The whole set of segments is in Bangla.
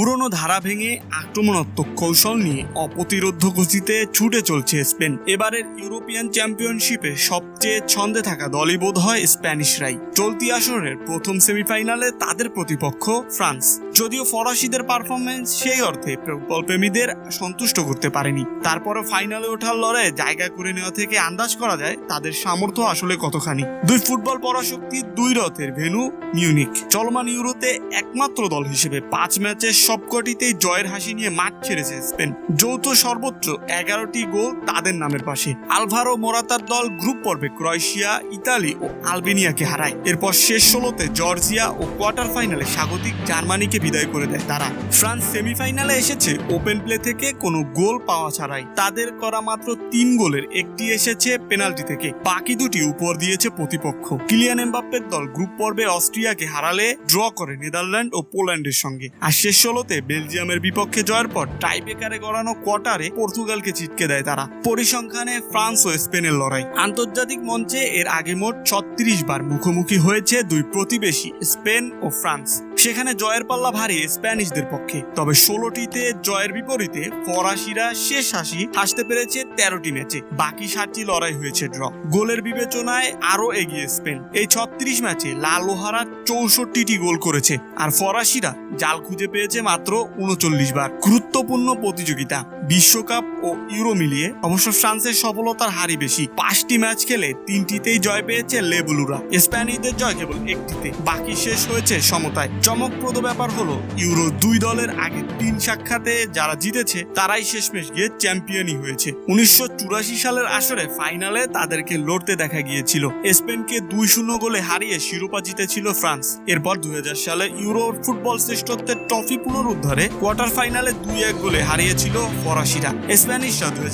পুরনো ধারা ভেঙে আক্রমণাত্মক কৌশল নিয়ে অপ্রতিরোধ গতিতে ছুটে চলছে স্পেন। এবারের ইউরোপিয়ান চ্যাম্পিয়নশিপে সবচেয়ে ছন্দে থাকা দলই বোধ হয় স্প্যানিশরাই চলতি আসরের প্রথম সেমিফাইনালে তাদের প্রতিপক্ষ ফ্রান্স। যদিও ফরাসিদের পারফরমেন্স সেই অর্থে ফুটবল প্রেমীদের সন্তুষ্ট করতে পারেনি। তারপরে ফাইনালে ওঠার লড়াইয়ে জায়গা করে নেওয়া থেকে আন্দাজ করা যায় তাদের সামর্থ্য আসলে কতখানি। দুই ফুটবল পরাশক্তির দুই রথের ভেনু মিউনিক। চলমান ইউরোতে একমাত্র দল হিসেবে পাঁচ ম্যাচের সবকটিতেই জয়ের হাসি নিয়ে মাঠ ছেড়েছে স্পেন। যৌথ সর্বোচ্চ এগারোটি গোল তাদের নামের পাশে। আলভারো মোরাতার দল গ্রুপ পর্বে ক্রোয়েশিয়া, ইতালি ও আলবেনিয়াকে হারায়। এরপর শেষ ষোলোতে জর্জিয়া ও কোয়ার্টার ফাইনালে স্বাগতিক জার্মানিকে বিদায় করে দেয় তারা। ফ্রান্স সেমিফাইনালে এসেছে ওপেন প্লে থেকে কোনো গোল পাওয়া ছাড়াই। তাদের করা মাত্র তিন গোলের একটি এসেছে পেনাল্টি থেকে। বাকি দুটি উপর দিয়েছে প্রতিপক্ষ। কিলিয়ান এমবাপ্পের দল গ্রুপ পর্বে অস্ট্রিয়াকে হারালে ড্র করে নেদারল্যান্ড ও পোল্যান্ডের সঙ্গে। আর শেষ ষোলোতে বেলজিয়ামের বিপক্ষে জয়ের পর টাইব্রেকারে গড়ানো কোয়ার্টারে পর্তুগালকে ছিটকে দেয় তারা। পরিসংখ্যানে ফ্রান্স ও স্পেনের লড়াই। আন্তর্জাতিক মঞ্চে এর আগে মোট ছত্রিশ বার মুখোমুখি হয়েছে দুই প্রতিবেশী, স্পেন ও ফ্রান্স। সেখানে জয়ের পাল্লা ভারী স্প্যানিশদের পক্ষে। তবে ষোলোটিতে জয়ের বিপরীতে ফরাসিরা শেষ হাসি হাসতে পেরেছে তেরোটি ম্যাচে। বাকি সাতটি লড়াই হয়েছে ড্র। গোলের বিবেচনায় আরও এগিয়ে স্পেন। এই ছত্রিশ ম্যাচে লালোহারা চৌষট্টিটি গোল করেছে। আর ফরাসিরা জাল খুঁজে পেয়েছে মাত্র উনচল্লিশ বার। গুরুত্বপূর্ণ প্রতিযোগিতা, বিশ্বকাপ ও ইউরো মিলিয়ে। অবশ্য ফ্রান্সের সফলতার হারই বেশি। পাঁচটি ম্যাচ খেলে তিনটিতেই জয় পেয়েছে লেবুলুরা। স্প্যানিশদের জয় কেবল একটিতে। বাকি শেষ হয়েছে সমতায়। চমকপ্রদ ব্যাপার হলো, ইউরো দুই দলের আগে তিন সাক্ষাতে যারা জিতেছে, তারাই শেষমেশ গিয়ে চ্যাম্পিয়নই হয়েছে। উনিশশো চুরাশি সালের আসরে ফাইনালে তাদেরকে লড়তে দেখা গিয়েছিল। স্পেনকে দুই শূন্য গোলে হারিয়ে শিরোপা জিতেছিল ফ্রান্স। এরপর দু হাজার সালে ইউরো ফুটবল শ্রেষ্ঠত্বের ট্রফি পুনরুদ্ধারে কোয়ার্টার ফাইনালে দুই এক গোলে হারিয়েছিল ফরাসিরা। স্প্যানিশরা দুই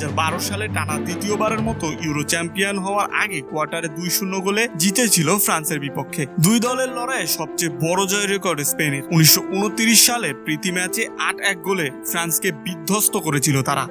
সালে টানা দ্বিতীয়বারের মতো ইউরো চ্যাম্পিয়ন হওয়ার আগে কোয়ার্টারে দুই শূন্য গোলে জিতেছিল ফ্রান্সের বিপক্ষে। দুই দলের লড়াইয়ে সবচেয়ে বড় জয় রেকর্ড স্পেনের। উনিশশো উনত্রিশ সালে প্রীতি ম্যাচে আট এক গোলে ফ্রান্সকে বিধ্বস্ত করেছিল তারা।